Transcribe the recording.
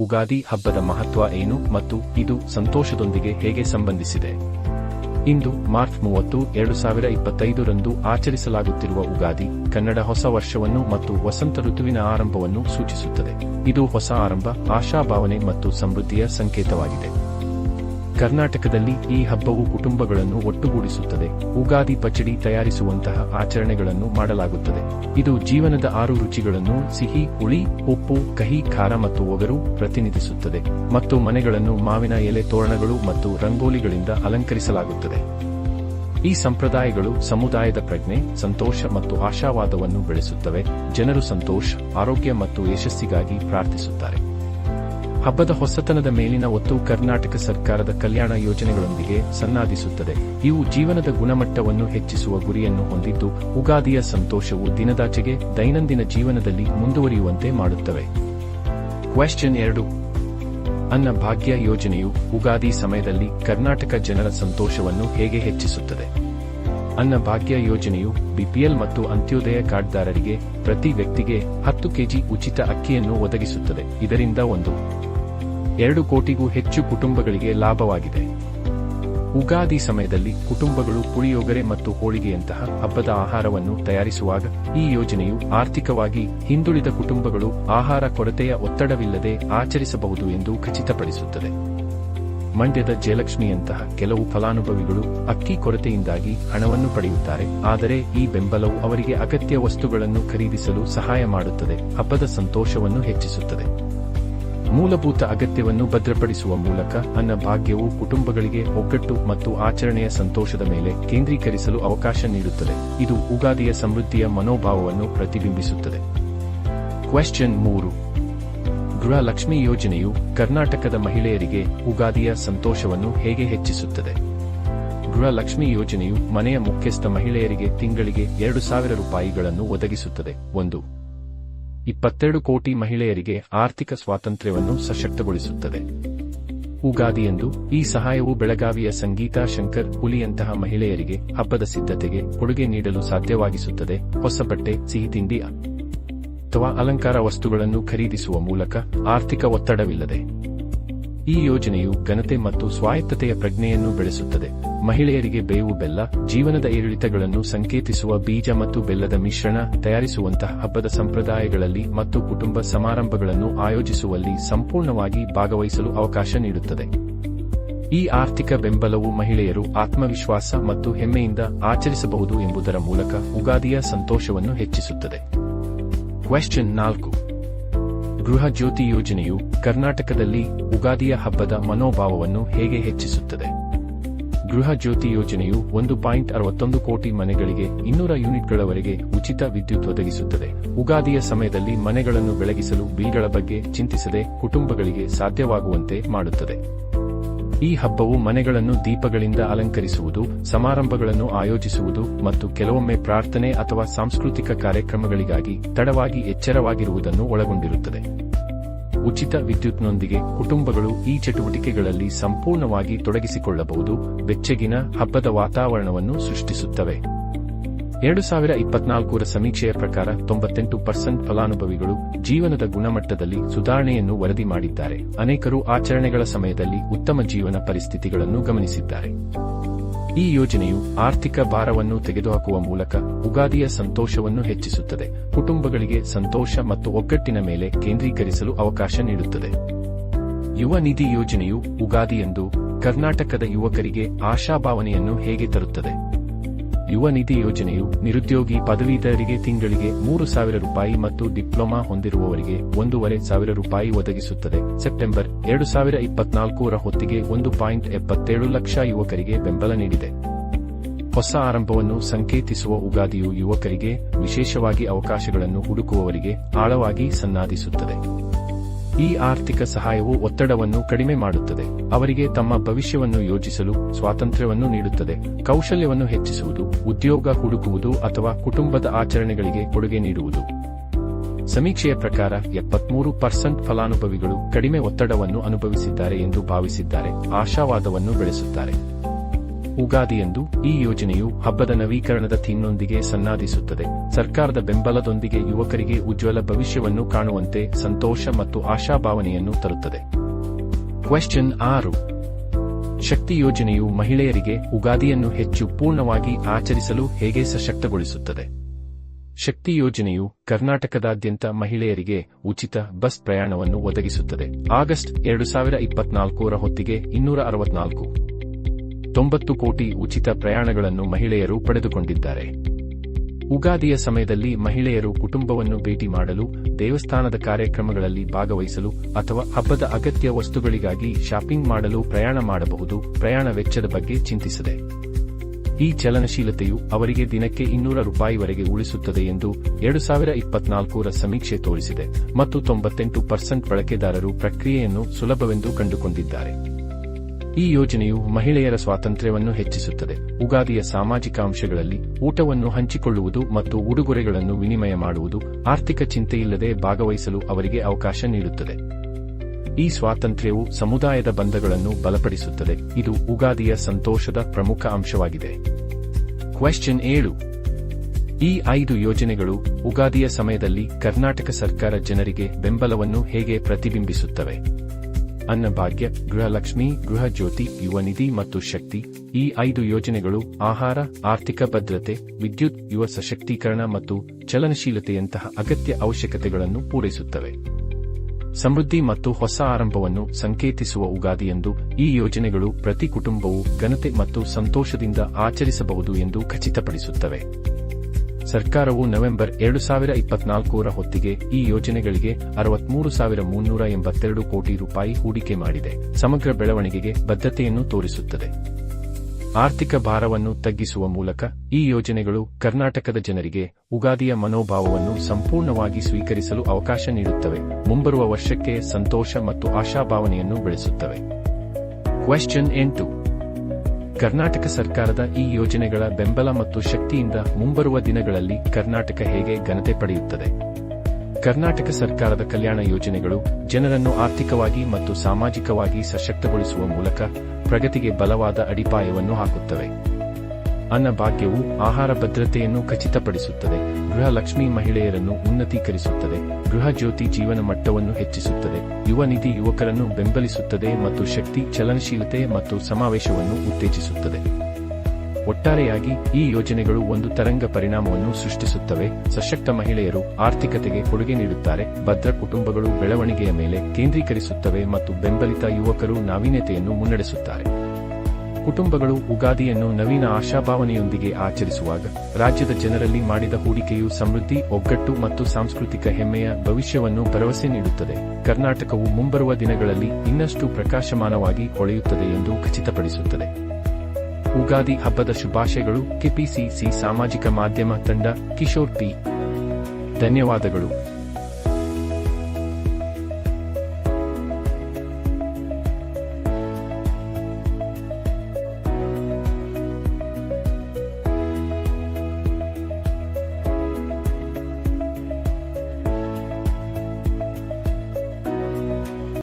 ಉಗಾದಿ ಹಬ್ಬದ ಮಹತ್ವ ಏನು ಮತ್ತು ಇದು ಸಂತೋಷದೊಂದಿಗೆ ಹೇಗೆ ಸಂಬಂಧಿಸಿದೆ? ಇಂದು ಮಾರ್ಚ್ ಮೂವತ್ತು, ಎರಡು ಸಾವಿರ ಇಪ್ಪತ್ತೈದರಂದು ಆಚರಿಸಲಾಗುತ್ತಿರುವ ಉಗಾದಿ, ಕನ್ನಡ ಹೊಸ ವರ್ಷವನ್ನು ಮತ್ತು ವಸಂತ ಋತುವಿನ ಆರಂಭವನ್ನು ಸೂಚಿಸುತ್ತದೆ. ಇದು ಹೊಸ ಆರಂಭ, ಆಶಾಭಾವನೆ ಮತ್ತು ಸಮೃದ್ಧಿಯ ಸಂಕೇತವಾಗಿದೆ. ಕರ್ನಾಟಕದಲ್ಲಿ ಈ ಹಬ್ಬವು ಕುಟುಂಬಗಳನ್ನು ಒಟ್ಟುಗೂಡಿಸುತ್ತದೆ. ಉಗಾದಿ ಪಚಡಿ ತಯಾರಿಸುವಂತಹ ಆಚರಣೆಗಳನ್ನು ಮಾಡಲಾಗುತ್ತದೆ. ಇದು ಜೀವನದ ಆರು ರುಚಿಗಳನ್ನು ಸಿಹಿ, ಹುಳಿ, ಉಪ್ಪು, ಕಹಿ, ಖಾರ ಮತ್ತು ಒಗರು ಪ್ರತಿನಿಧಿಸುತ್ತದೆ. ಮತ್ತು ಮನೆಗಳನ್ನು ಮಾವಿನ ಎಲೆ ತೋರಣಗಳು ಮತ್ತು ರಂಗೋಲಿಗಳಿಂದ ಅಲಂಕರಿಸಲಾಗುತ್ತದೆ. ಈ ಸಂಪ್ರದಾಯಗಳು ಸಮುದಾಯದ ಪ್ರಜ್ಞೆ, ಸಂತೋಷ ಮತ್ತು ಆಶಾವಾದವನ್ನು ಬೆಳೆಸುತ್ತವೆ. ಜನರು ಸಂತೋಷ, ಆರೋಗ್ಯ ಮತ್ತು ಯಶಸ್ಸಿಗಾಗಿ ಪ್ರಾರ್ಥಿಸುತ್ತಾರೆ. ಹಬ್ಬದ ಹೊಸತನದ ಮೇಲಿನ ಒತ್ತು ಕರ್ನಾಟಕ ಸರ್ಕಾರದ ಕಲ್ಯಾಣ ಯೋಜನೆಗಳೊಂದಿಗೆ ಸನ್ನಾದಿಸುತ್ತದೆ. ಇವು ಜೀವನದ ಗುಣಮಟ್ಟವನ್ನು ಹೆಚ್ಚಿಸುವ ಗುರಿಯನ್ನು ಹೊಂದಿದ್ದು, ಉಗಾದಿಯ ಸಂತೋಷವು ದಿನದಾಚೆಗೆ ದೈನಂದಿನ ಜೀವನದಲ್ಲಿ ಮುಂದುವರಿಯುವಂತೆ ಮಾಡುತ್ತವೆ. ಕ್ವೆಶ್ಚನ್ ಎರಡು. ಅನ್ನ ಭಾಗ್ಯ ಯೋಜನೆಯು ಉಗಾದಿ ಸಮಯದಲ್ಲಿ ಕರ್ನಾಟಕ ಜನರ ಸಂತೋಷವನ್ನು ಹೇಗೆ ಹೆಚ್ಚಿಸುತ್ತದೆ? ಅನ್ನಭಾಗ್ಯ ಯೋಜನೆಯು ಬಿಪಿಎಲ್ ಮತ್ತು ಅಂತ್ಯೋದಯ ಕಾರ್ಡ್ದಾರರಿಗೆ ಪ್ರತಿ ವ್ಯಕ್ತಿಗೆ ಹತ್ತು ಕೆಜಿ ಉಚಿತ ಅಕ್ಕಿಯನ್ನು ಒದಗಿಸುತ್ತದೆ. ಇದರಿಂದ ಒಂದು. ಎರಡು ಕೋಟಿಗೂ ಹೆಚ್ಚು ಕುಟುಂಬಗಳಿಗೆ ಲಾಭವಾಗಿದೆ. ಉಗಾದಿ ಸಮಯದಲ್ಲಿ ಕುಟುಂಬಗಳು ಪುಳಿಯೋಗರೆ ಮತ್ತು ಹೋಳಿಗೆಯಂತಹ ಹಬ್ಬದ ಆಹಾರವನ್ನು ತಯಾರಿಸುವಾಗ ಈ ಯೋಜನೆಯು ಆರ್ಥಿಕವಾಗಿ ಹಿಂದುಳಿದ ಕುಟುಂಬಗಳು ಆಹಾರ ಕೊರತೆಯ ಒತ್ತಡವಿಲ್ಲದೆ ಆಚರಿಸಬಹುದು ಎಂದು ಖಚಿತಪಡಿಸುತ್ತದೆ. ಮಂಡ್ಯದ ಜಯಲಕ್ಷ್ಮಿಯಂತಹ ಕೆಲವು ಫಲಾನುಭವಿಗಳು ಅಕ್ಕಿ ಕೊರತೆಯಿಂದಾಗಿ ಹಣವನ್ನು ಪಡೆಯುತ್ತಾರೆ, ಆದರೆ ಈ ಬೆಂಬಲವು ಅವರಿಗೆ ಅಗತ್ಯ ವಸ್ತುಗಳನ್ನು ಖರೀದಿಸಲು ಸಹಾಯ ಮಾಡುತ್ತದೆ, ಹಬ್ಬದ ಸಂತೋಷವನ್ನು ಹೆಚ್ಚಿಸುತ್ತದೆ. ಮೂಲಭೂತ ಅಗತ್ಯವನ್ನು ಭದ್ರಪಡಿಸುವ ಮೂಲಕ ಅನ್ನ ಭಾಗ್ಯವು ಕುಟುಂಬಗಳಿಗೆ ಒಗ್ಗಟ್ಟು ಮತ್ತು ಆಚರಣೆಯ ಸಂತೋಷದ ಮೇಲೆ ಕೇಂದ್ರೀಕರಿಸಲು ಅವಕಾಶ ನೀಡುತ್ತದೆ. ಇದು ಉಗಾದಿಯ ಸಮೃದ್ಧಿಯ ಮನೋಭಾವವನ್ನು ಪ್ರತಿಬಿಂಬಿಸುತ್ತದೆ. ಕ್ವೆಶ್ಚನ್ ಮೂರು. ಗೃಹಲಕ್ಷ್ಮಿ ಯೋಜನೆಯು ಕರ್ನಾಟಕದ ಮಹಿಳೆಯರಿಗೆ ಉಗಾದಿಯ ಸಂತೋಷವನ್ನು ಹೇಗೆ ಹೆಚ್ಚಿಸುತ್ತದೆ? ಗೃಹಲಕ್ಷ್ಮಿ ಯೋಜನೆಯು ಮನೆಯ ಮುಖ್ಯಸ್ಥ ಮಹಿಳೆಯರಿಗೆ ತಿಂಗಳಿಗೆ ಎರಡು ಸಾವಿರ ರೂಪಾಯಿಗಳನ್ನು ಒದಗಿಸುತ್ತದೆ. ಒಂದು. ಇಪ್ಪತ್ತೆರಡು ಕೋಟಿ ಮಹಿಳೆಯರಿಗೆ ಆರ್ಥಿಕ ಸ್ವಾತಂತ್ರ್ಯವನ್ನು ಸಶಕ್ತಗೊಳಿಸುತ್ತದೆ. ಉಗಾದಿಯಂದು ಈ ಸಹಾಯವು ಬೆಳಗಾವಿಯ ಸಂಗೀತಾ ಶಂಕರ್ ಹುಲಿಯಂತಹ ಮಹಿಳೆಯರಿಗೆ ಹಬ್ಬದ ಸಿದ್ಧತೆಗೆ ಕೊಡುಗೆ ನೀಡಲು ಸಾಧ್ಯವಾಗಿಸುತ್ತದೆ. ಹೊಸ ಬಟ್ಟೆ ಸಿಹಿ ತಿಂಡಿ, ಅಥವಾ ಅಲಂಕಾರ ವಸ್ತುಗಳನ್ನು ಖರೀದಿಸುವ ಮೂಲಕ ಆರ್ಥಿಕ ಒತ್ತಡವಿಲ್ಲದೆ ಈ ಯೋಜನೆಯು ಘನತೆ ಮತ್ತು ಸ್ವಾಯತ್ತತೆಯ ಪ್ರಜ್ಞೆಯನ್ನು ಬೆಳೆಸುತ್ತದೆ. ಮಹಿಳೆಯರಿಗೆ ಬೇವು ಬೆಲ್ಲ, ಜೀವನದ ಏರಿಳಿತಗಳನ್ನು ಸಂಕೇತಿಸುವ ಬೀಜ ಮತ್ತು ಬೆಲ್ಲದ ಮಿಶ್ರಣ ತಯಾರಿಸುವಂತಹ ಹಬ್ಬದ ಸಂಪ್ರದಾಯಗಳಲ್ಲಿ ಮತ್ತು ಕುಟುಂಬ ಸಮಾರಂಭಗಳನ್ನು ಆಯೋಜಿಸುವಲ್ಲಿ ಸಂಪೂರ್ಣವಾಗಿ ಭಾಗವಹಿಸಲು ಅವಕಾಶ ನೀಡುತ್ತದೆ. ಈ ಆರ್ಥಿಕ ಬೆಂಬಲವು ಮಹಿಳೆಯರು ಆತ್ಮವಿಶ್ವಾಸ ಮತ್ತು ಹೆಮ್ಮೆಯಿಂದ ಆಚರಿಸಬಹುದು ಎಂಬುದರ ಮೂಲಕ ಉಗಾದಿಯ ಸಂತೋಷವನ್ನು ಹೆಚ್ಚಿಸುತ್ತದೆ. ಕ್ವೆಶ್ಚನ್ ನಾಲ್ಕು. ಗೃಹ ಜ್ಯೋತಿ ಯೋಜನೆಯು ಕರ್ನಾಟಕದಲ್ಲಿ ಉಗಾದಿಯ ಹಬ್ಬದ ಮನೋಭಾವವನ್ನು ಹೇಗೆ ಹೆಚ್ಚಿಸುತ್ತದೆ? ಗೃಹ ಜ್ಯೋತಿ ಯೋಜನೆಯು ಒಂದು ಪಾಯಿಂಟ್ ಅರವತ್ತೊಂದು ಕೋಟಿ ಮನೆಗಳಿಗೆ ಇನ್ನೂರ ಯೂನಿಟ್ಗಳವರೆಗೆ ಉಚಿತ ವಿದ್ಯುತ್ ಒದಗಿಸುತ್ತದೆ. ಉಗಾದಿಯ ಸಮಯದಲ್ಲಿ ಮನೆಗಳನ್ನು ಬೆಳಗಿಸಲು ಬಿಲ್ಗಳ ಬಗ್ಗೆ ಚಿಂತಿಸದೆ ಕುಟುಂಬಗಳಿಗೆ ಸಾಧ್ಯವಾಗುವಂತೆ ಮಾಡುತ್ತದೆ. ಈ ಹಬ್ಬವು ಮನೆಗಳನ್ನು ದೀಪಗಳಿಂದ ಅಲಂಕರಿಸುವುದು, ಸಮಾರಂಭಗಳನ್ನು ಆಯೋಜಿಸುವುದು ಮತ್ತು ಕೆಲವೊಮ್ಮೆ ಪ್ರಾರ್ಥನೆ ಅಥವಾ ಸಾಂಸ್ಕೃತಿಕ ಕಾರ್ಯಕ್ರಮಗಳಿಗಾಗಿ ತಡವಾಗಿ ಎಚ್ಚರವಾಗಿರುವುದನ್ನು ಒಳಗೊಂಡಿರುತ್ತದೆ. ಉಚಿತ ವಿದ್ಯುತ್ನೊಂದಿಗೆ ಕುಟುಂಬಗಳು ಈ ಚಟುವಟಿಕೆಗಳಲ್ಲಿ ಸಂಪೂರ್ಣವಾಗಿ ತೊಡಗಿಸಿಕೊಳ್ಳಬಹುದು. ಬೆಚ್ಚಗಿನ ಹಬ್ಬದ ವಾತಾವರಣವನ್ನು ಸೃಷ್ಟಿಸುತ್ತವೆ. ಎರಡು ಸಾವಿರ ಇಪ್ಪತ್ನಾಲ್ಕರ ಸಮೀಕ್ಷೆಯ ಪ್ರಕಾರ ತೊಂಬತ್ತೆಂಟು ಪರ್ಸೆಂಟ್ ಫಲಾನುಭವಿಗಳು ಜೀವನದ ಗುಣಮಟ್ಟದಲ್ಲಿ ಸುಧಾರಣೆಯನ್ನು ವರದಿ ಮಾಡಿದ್ದಾರೆ. ಅನೇಕರು ಆಚರಣೆಗಳ ಸಮಯದಲ್ಲಿ ಉತ್ತಮ ಜೀವನ ಪರಿಸ್ಥಿತಿಗಳನ್ನು ಗಮನಿಸಿದ್ದಾರೆ. ಈ ಯೋಜನೆಯು ಆರ್ಥಿಕ ಭಾರವನ್ನು ತೆಗೆದುಹಾಕುವ ಮೂಲಕ ಉಗಾದಿಯ ಸಂತೋಷವನ್ನು ಹೆಚ್ಚಿಸುತ್ತದೆ. ಕುಟುಂಬಗಳಿಗೆ ಸಂತೋಷ ಮತ್ತು ಒಗ್ಗಟ್ಟಿನ ಮೇಲೆ ಕೇಂದ್ರೀಕರಿಸಲು ಅವಕಾಶ ನೀಡುತ್ತದೆ. ಯುವ ನಿಧಿ ಯೋಜನೆಯು ಉಗಾದಿಯಂದು ಕರ್ನಾಟಕದ ಯುವಕರಿಗೆ ಆಶಾಭಾವನೆಯನ್ನು ಹೇಗೆ ತರುತ್ತದೆ? ಯುವ ನಿಧಿ ಯೋಜನೆಯು ನಿರುದ್ಯೋಗಿ ಪದವೀಧರರಿಗೆ ತಿಂಗಳಿಗೆ ಮೂರು ಸಾವಿರ ರೂಪಾಯಿ ಮತ್ತು ಡಿಪ್ಲೊಮಾ ಹೊಂದಿರುವವರಿಗೆ ಒಂದೂವರೆ ಸಾವಿರ ರೂಪಾಯಿ ಒದಗಿಸುತ್ತದೆ. ಸೆಪ್ಟೆಂಬರ್ ಎರಡು ಸಾವಿರ ಇಪ್ಪತ್ನಾಲ್ಕರ ಹೊತ್ತಿಗೆ ಒಂದು ಪಾಯಿಂಟ್ ಎಪ್ಪತ್ತೇಳು ಲಕ್ಷ ಯುವಕರಿಗೆ ಬೆಂಬಲ ನೀಡಿದೆ. ಹೊಸ ಆರಂಭವನ್ನು ಸಂಕೇತಿಸುವ ಉಗಾದಿಯು ಯುವಕರಿಗೆ ವಿಶೇಷವಾಗಿ ಅವಕಾಶಗಳನ್ನು ಹುಡುಕುವವರಿಗೆ ಆಳವಾಗಿ ಸನ್ನಾದಿಸುತ್ತದೆ. ಈ ಆರ್ಥಿಕ ಸಹಾಯವು ಒತ್ತಡವನ್ನು ಕಡಿಮೆ ಮಾಡುತ್ತದೆ. ಅವರಿಗೆ ತಮ್ಮ ಭವಿಷ್ಯವನ್ನು ಯೋಜಿಸಲು ಸ್ವಾತಂತ್ರ್ಯವನ್ನು ನೀಡುತ್ತದೆ. ಕೌಶಲ್ಯವನ್ನು ಹೆಚ್ಚಿಸುವುದು, ಉದ್ಯೋಗ ಹುಡುಕುವುದು ಅಥವಾ ಕುಟುಂಬದ ಆಚರಣೆಗಳಿಗೆ ಕೊಡುಗೆ ನೀಡುವುದು. ಸಮೀಕ್ಷೆಯ ಪ್ರಕಾರ ಎಪ್ಪತ್ಮೂರು ಪರ್ಸೆಂಟ್ ಫಲಾನುಭವಿಗಳು ಕಡಿಮೆ ಒತ್ತಡವನ್ನು ಅನುಭವಿಸಿದ್ದಾರೆ ಎಂದು ಭಾವಿಸಿದ್ದಾರೆ. ಆಶಾವಾದವನ್ನು ಬೆಳೆಸುತ್ತಾರೆ. ಉಗಾದಿಯಂದು ಈ ಯೋಜನೆಯು ಹಬ್ಬದ ನವೀಕರಣದ ಥೀಮ್ನೊಂದಿಗೆ ಸನ್ನಾದಿಸುತ್ತದೆ. ಸರ್ಕಾರದ ಬೆಂಬಲದೊಂದಿಗೆ ಯುವಕರಿಗೆ ಉಜ್ವಲ ಭವಿಷ್ಯವನ್ನು ಕಾಣುವಂತೆ ಸಂತೋಷ ಮತ್ತು ಆಶಾಭಾವನೆಯನ್ನು ತರುತ್ತದೆ. ಕ್ವೆಶ್ಚನ್ ಆರು. ಶಕ್ತಿ ಯೋಜನೆಯು ಮಹಿಳೆಯರಿಗೆ ಉಗಾದಿಯನ್ನು ಹೆಚ್ಚು ಪೂರ್ಣವಾಗಿ ಆಚರಿಸಲು ಹೇಗೆ ಸಶಕ್ತಗೊಳಿಸುತ್ತದೆ? ಶಕ್ತಿ ಯೋಜನೆಯು ಕರ್ನಾಟಕದಾದ್ಯಂತ ಮಹಿಳೆಯರಿಗೆ ಉಚಿತ ಬಸ್ ಪ್ರಯಾಣವನ್ನು ಒದಗಿಸುತ್ತದೆ. ಆಗಸ್ಟ್ ಎರಡು ಸಾವಿರ ಇಪ್ಪತ್ನಾಲ್ಕರ ಹೊತ್ತಿಗೆ ಇನ್ನೂರ ಅರವತ್ನಾಲ್ಕು. ತೊಂಬತ್ತು ಕೋಟಿ ಉಚಿತ ಪ್ರಯಾಣಗಳನ್ನು ಮಹಿಳೆಯರು ಪಡೆದುಕೊಂಡಿದ್ದಾರೆ. ಉಗಾದಿಯ ಸಮಯದಲ್ಲಿ ಮಹಿಳೆಯರು ಕುಟುಂಬವನ್ನು ಭೇಟಿ ಮಾಡಲು, ದೇವಸ್ಥಾನದ ಕಾರ್ಯಕ್ರಮಗಳಲ್ಲಿ ಭಾಗವಹಿಸಲು ಅಥವಾ ಹಬ್ಬದ ಅಗತ್ಯ ವಸ್ತುಗಳಿಗಾಗಿ ಶಾಪಿಂಗ್ ಮಾಡಲು ಪ್ರಯಾಣ ಮಾಡಬಹುದು, ಪ್ರಯಾಣ ವೆಚ್ಚದ ಬಗ್ಗೆ ಚಿಂತಿಸದೆ. ಈ ಚಲನಶೀಲತೆಯು ಅವರಿಗೆ ದಿನಕ್ಕೆ ಇನ್ನೂರ ರೂಪಾಯಿವರೆಗೆ ಉಳಿಸುತ್ತದೆ ಎಂದು ಎರಡು ಸಾವಿರ ಇಪ್ಪತ್ನಾಲ್ಕರ ಸಮೀಕ್ಷೆ ತೋರಿಸಿದೆ ಮತ್ತು ತೊಂಬತ್ತೆಂಟು ಪರ್ಸೆಂಟ್ ಬಳಕೆದಾರರು ಪ್ರಕ್ರಿಯೆಯನ್ನು ಸುಲಭವೆಂದು ಕಂಡುಕೊಂಡಿದ್ದಾರೆ. ಈ ಯೋಜನೆಯು ಮಹಿಳೆಯರ ಸ್ವಾತಂತ್ರ್ಯವನ್ನು ಹೆಚ್ಚಿಸುತ್ತದೆ. ಉಗಾದಿಯ ಸಾಮಾಜಿಕ ಅಂಶಗಳಲ್ಲಿ ಊಟವನ್ನು ಹಂಚಿಕೊಳ್ಳುವುದು ಮತ್ತು ಉಡುಗೊರೆಗಳನ್ನು ವಿನಿಮಯ ಮಾಡುವುದು ಆರ್ಥಿಕ ಚಿಂತೆಯಿಲ್ಲದೆ ಭಾಗವಹಿಸಲು ಅವರಿಗೆ ಅವಕಾಶ ನೀಡುತ್ತದೆ. ಈ ಸ್ವಾತಂತ್ರ್ಯವು ಸಮುದಾಯದ ಬಂಧಗಳನ್ನು ಬಲಪಡಿಸುತ್ತದೆ. ಇದು ಉಗಾದಿಯ ಸಂತೋಷದ ಪ್ರಮುಖ ಅಂಶವಾಗಿದೆ. ಕ್ವೆಶ್ಚನ್ ಏಳು. ಈ ಐದು ಯೋಜನೆಗಳು ಉಗಾದಿಯ ಸಮಯದಲ್ಲಿ ಕರ್ನಾಟಕ ಸರ್ಕಾರ ಜನರಿಗೆ ಬೆಂಬಲವನ್ನು ಹೇಗೆ ಪ್ರತಿಬಿಂಬಿಸುತ್ತವೆ? ಅನ್ನಭಾಗ್ಯ ಗೃಹಲಕ್ಷ್ಮಿ ಗೃಹ ಜ್ಯೋತಿ ಯುವ ನಿಧಿ ಮತ್ತು ಶಕ್ತಿ. ಈ ಐದು ಯೋಜನೆಗಳು ಆಹಾರ, ಆರ್ಥಿಕ ಭದ್ರತೆ, ವಿದ್ಯುತ್, ಯುವ ಸಶಕ್ತೀಕರಣ ಮತ್ತು ಚಲನಶೀಲತೆಯಂತಹ ಅಗತ್ಯ ಅವಶ್ಯಕತೆಗಳನ್ನು ಪೂರೈಸುತ್ತವೆ. ಸಮೃದ್ಧಿ ಮತ್ತು ಹೊಸ ಆರಂಭವನ್ನು ಸಂಕೇತಿಸುವ ಉಗಾದಿಯಂದು ಈ ಯೋಜನೆಗಳು ಪ್ರತಿ ಕುಟುಂಬವು ಘನತೆ ಮತ್ತು ಸಂತೋಷದಿಂದ ಆಚರಿಸಬಹುದು ಎಂದು ಖಚಿತಪಡಿಸುತ್ತವೆ. ಸರ್ಕಾರವು ನವೆಂಬರ್ ಎರಡು ಸಾವಿರ ಇಪ್ಪತ್ನಾಲ್ಕರ ಹೊತ್ತಿಗೆ ಈ ಯೋಜನೆಗಳಿಗೆ ಅರವತ್ಮೂರು ಸಾವಿರ ಮುನ್ನೂರ ಎಂಬತ್ತೆರಡು ಕೋಟಿ ರೂಪಾಯಿ ಹೂಡಿಕೆ ಮಾಡಿದೆ. ಸಮಗ್ರ ಬೆಳವಣಿಗೆಗೆ ಬದ್ಧತೆಯನ್ನು ತೋರಿಸುತ್ತದೆ. ಆರ್ಥಿಕ ಭಾರವನ್ನು ತಗ್ಗಿಸುವ ಮೂಲಕ ಈ ಯೋಜನೆಗಳು ಕರ್ನಾಟಕದ ಜನರಿಗೆ ಉಗಾದಿಯ ಮನೋಭಾವವನ್ನು ಸಂಪೂರ್ಣವಾಗಿ ಸ್ವೀಕರಿಸಲು ಅವಕಾಶ ನೀಡುತ್ತವೆ. ಮುಂಬರುವ ವರ್ಷಕ್ಕೆ ಸಂತೋಷ ಮತ್ತು ಆಶಾಭಾವನೆಯನ್ನು ಬೆಳೆಸುತ್ತವೆ. ಕ್ವೆಶ್ಚನ್ ಎಂಟು. ಕರ್ನಾಟಕ ಸರ್ಕಾರದ ಈ ಯೋಜನೆಗಳ ಬೆಂಬಲ ಮತ್ತು ಶಕ್ತಿಯಿಂದ ಮುಂಬರುವ ದಿನಗಳಲ್ಲಿ ಕರ್ನಾಟಕ ಹೇಗೆ ಘನತೆ ಪಡೆಯುತ್ತದೆ? ಕರ್ನಾಟಕ ಸರ್ಕಾರದ ಕಲ್ಯಾಣ ಯೋಜನೆಗಳು ಜನರನ್ನು ಆರ್ಥಿಕವಾಗಿ ಮತ್ತು ಸಾಮಾಜಿಕವಾಗಿ ಸಶಕ್ತಗೊಳಿಸುವ ಮೂಲಕ ಪ್ರಗತಿಗೆ ಬಲವಾದ ಅಡಿಪಾಯವನ್ನು ಹಾಕುತ್ತವೆ. ಅನ್ನಭಾಗ್ಯವು ಆಹಾರ ಭದ್ರತೆಯನ್ನು ಖಚಿತಪಡಿಸುತ್ತದೆ. ಗೃಹಲಕ್ಷ್ಮಿ ಮಹಿಳೆಯರನ್ನು ಉನ್ನತೀಕರಿಸುತ್ತದೆ. ಗೃಹ ಜ್ಯೋತಿ ಜೀವನ ಮಟ್ಟವನ್ನು ಹೆಚ್ಚಿಸುತ್ತದೆ. ಯುವ ನಿಧಿ ಯುವಕರನ್ನು ಬೆಂಬಲಿಸುತ್ತದೆ ಮತ್ತು ಶಕ್ತಿ, ಚಲನಶೀಲತೆ ಮತ್ತು ಸಮಾವೇಶವನ್ನು ಉತ್ತೇಜಿಸುತ್ತದೆ. ಒಟ್ಟಾರೆಯಾಗಿ ಈ ಯೋಜನೆಗಳು ಒಂದು ತರಂಗ ಪರಿಣಾಮವನ್ನು ಸೃಷ್ಟಿಸುತ್ತವೆ. ಸಶಕ್ತ ಮಹಿಳೆಯರು ಆರ್ಥಿಕತೆಗೆ ಕೊಡುಗೆ ನೀಡುತ್ತಾರೆ. ಭದ್ರ ಕುಟುಂಬಗಳು ಬೆಳವಣಿಗೆಯ ಮೇಲೆ ಕೇಂದ್ರೀಕರಿಸುತ್ತವೆ ಮತ್ತು ಬೆಂಬಲಿತ ಯುವಕರು ನಾವೀನ್ಯತೆಯನ್ನು ಮುನ್ನಡೆಸುತ್ತಾರೆ. ಕುಟುಂಬಗಳು ಉಗಾದಿಯನ್ನು ನವೀನ ಆಶಾಭಾವನೆಯೊಂದಿಗೆ ಆಚರಿಸುವಾಗ, ರಾಜ್ಯದ ಜನರಲ್ಲಿ ಮಾಡಿದ ಹೂಡಿಕೆಯು ಸಮೃದ್ಧಿ, ಒಗ್ಗಟ್ಟು ಮತ್ತು ಸಾಂಸ್ಕೃತಿಕ ಹೆಮ್ಮೆಯ ಭವಿಷ್ಯವನ್ನು ಭರವಸೆ ನೀಡುತ್ತದೆ. ಕರ್ನಾಟಕವು ಮುಂಬರುವ ದಿನಗಳಲ್ಲಿ ಇನ್ನಷ್ಟು ಪ್ರಕಾಶಮಾನವಾಗಿ ಹೊಳೆಯುತ್ತದೆ ಎಂದು ಖಚಿತಪಡಿಸುತ್ತದೆ. ಉಗಾದಿ ಹಬ್ಬದ ಶುಭಾಶಯಗಳು, ಕೆಪಿಸಿಸಿ ಸಾಮಾಜಿಕ ಮಾಧ್ಯಮ ತಂಡ, ಕಿಶೋರ್ ಪಿ ಧನ್ಯವಾದಗಳು.